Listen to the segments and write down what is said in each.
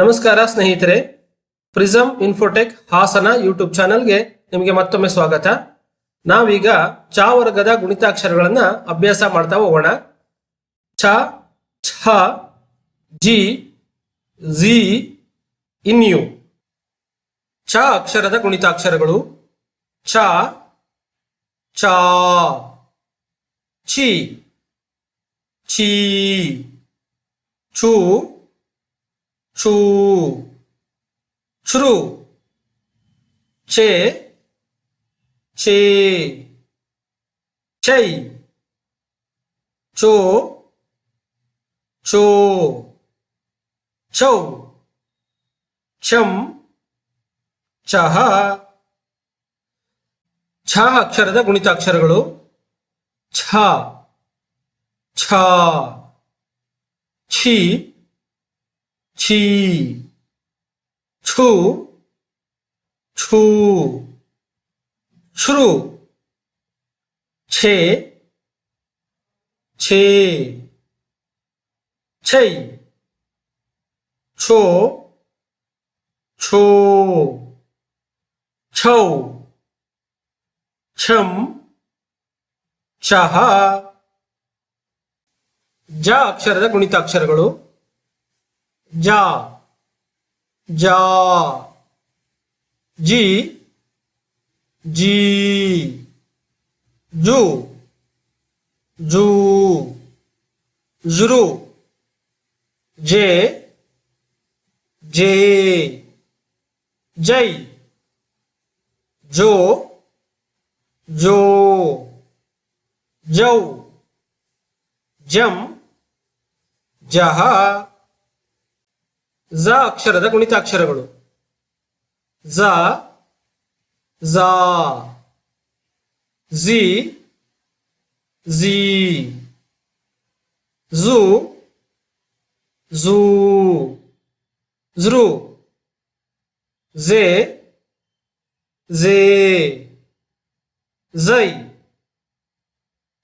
ನಮಸ್ಕಾರ ಸ್ನೇಹಿತರೆ. Prism Infotech Hassan YouTube ಚಾನೆಲ್ಗೆ ನಿಮಗೆ ಮತ್ತೊಮ್ಮೆ ಸ್ವಾಗತ. ನಾವೀಗ ಚ ವರ್ಗದ ಗುಣಿತಾಕ್ಷರಗಳನ್ನು ಅಭ್ಯಾಸ ಮಾಡ್ತಾ ಹೋಗೋಣ. ಛ ಛ, ಜಿ, ಝಿ, ಇನ್ಯು. ಚ ಅಕ್ಷರದ ಗುಣಿತಾಕ್ಷರಗಳು. ಛ ಚ ಛಿ, ಛೀ ಛೂ ಚೂ ಛ್ರು ಛೆ ಛೇ ಚೈ ಚೋ ಚೋ ಚೌ ಛಂ ಚಹ ಛ ಅಕ್ಷರದ ಗುಣಿತಾಕ್ಷರಗಳು ಛ ಛ ಛಿ ಛೀ ಛು ಛೂ ಛ್ರು ಛೇ ಛೇ ಛೈ ಛೋ ಛೋ ಛೌ ಛಂ ಚಹ ಜ ಅಕ್ಷರದ ಗುಣಿತಾಕ್ಷರಗಳು जा जा, जी जी, जू जू, जुरु, जे जे, जय, जो जो जऊ जम, जहा ಝ ಅಕ್ಷರದ ಗುಣಿತಾಕ್ಷರಗಳು ಝ ಝ ಝಿ ಝಿ ಝು ಝೂ ಝೃ ಝೆ ಝೇ ಝೈ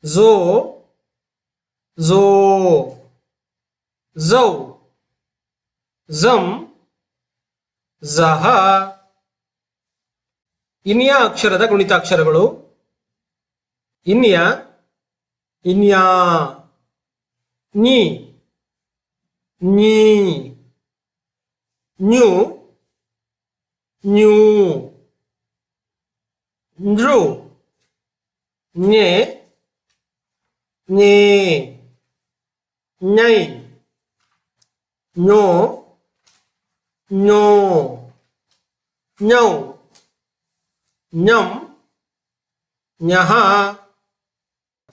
ಝೋ ಝೋ ಝೌ ಝಂ ಝಹ ಇನ್ಯ ಅಕ್ಷರದ ಗುಣಿತಾಕ್ಷರಗಳು. ಇನ್ಯ, ಇನ್ಯಾ. ನಿ, ನೀ. ನ್ಯೂ ನ್ಯೂ. ನೃ, ನ್ಯೆ ಞೇ ನ್ಯೈ ñೋ ñೋ ನ್ಯೌ ñಂ ñಹ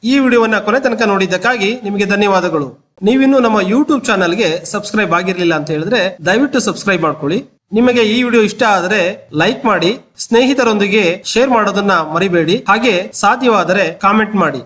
ಈ ವಿಡಿಯೋವನ್ನು ಕೊನೆ ತನಕ ನೋಡಿದ್ದಕ್ಕಾಗಿ ನಿಮಗೆ ಧನ್ಯವಾದಗಳು. ನೀವಿನ್ನು ನಮ್ಮ ಯೂಟ್ಯೂಬ್ ಚಾನಲ್ಗೆ ಸಬ್ಸ್ಕ್ರೈಬ್ ಆಗಿರಲಿಲ್ಲ ಅಂತ ಹೇಳಿದ್ರೆ ದಯವಿಟ್ಟು ಸಬ್ಸ್ಕ್ರೈಬ್ ಮಾಡ್ಕೊಳ್ಳಿ. ನಿಮಗೆ ಈ ವಿಡಿಯೋ ಇಷ್ಟ ಆದರೆ ಲೈಕ್ ಮಾಡಿ, ಸ್ನೇಹಿತರೊಂದಿಗೆ ಶೇರ್ ಮಾಡೋದನ್ನ ಮರಿಬೇಡಿ, ಹಾಗೆ ಸಾಧ್ಯವಾದರೆ ಕಾಮೆಂಟ್ ಮಾಡಿ.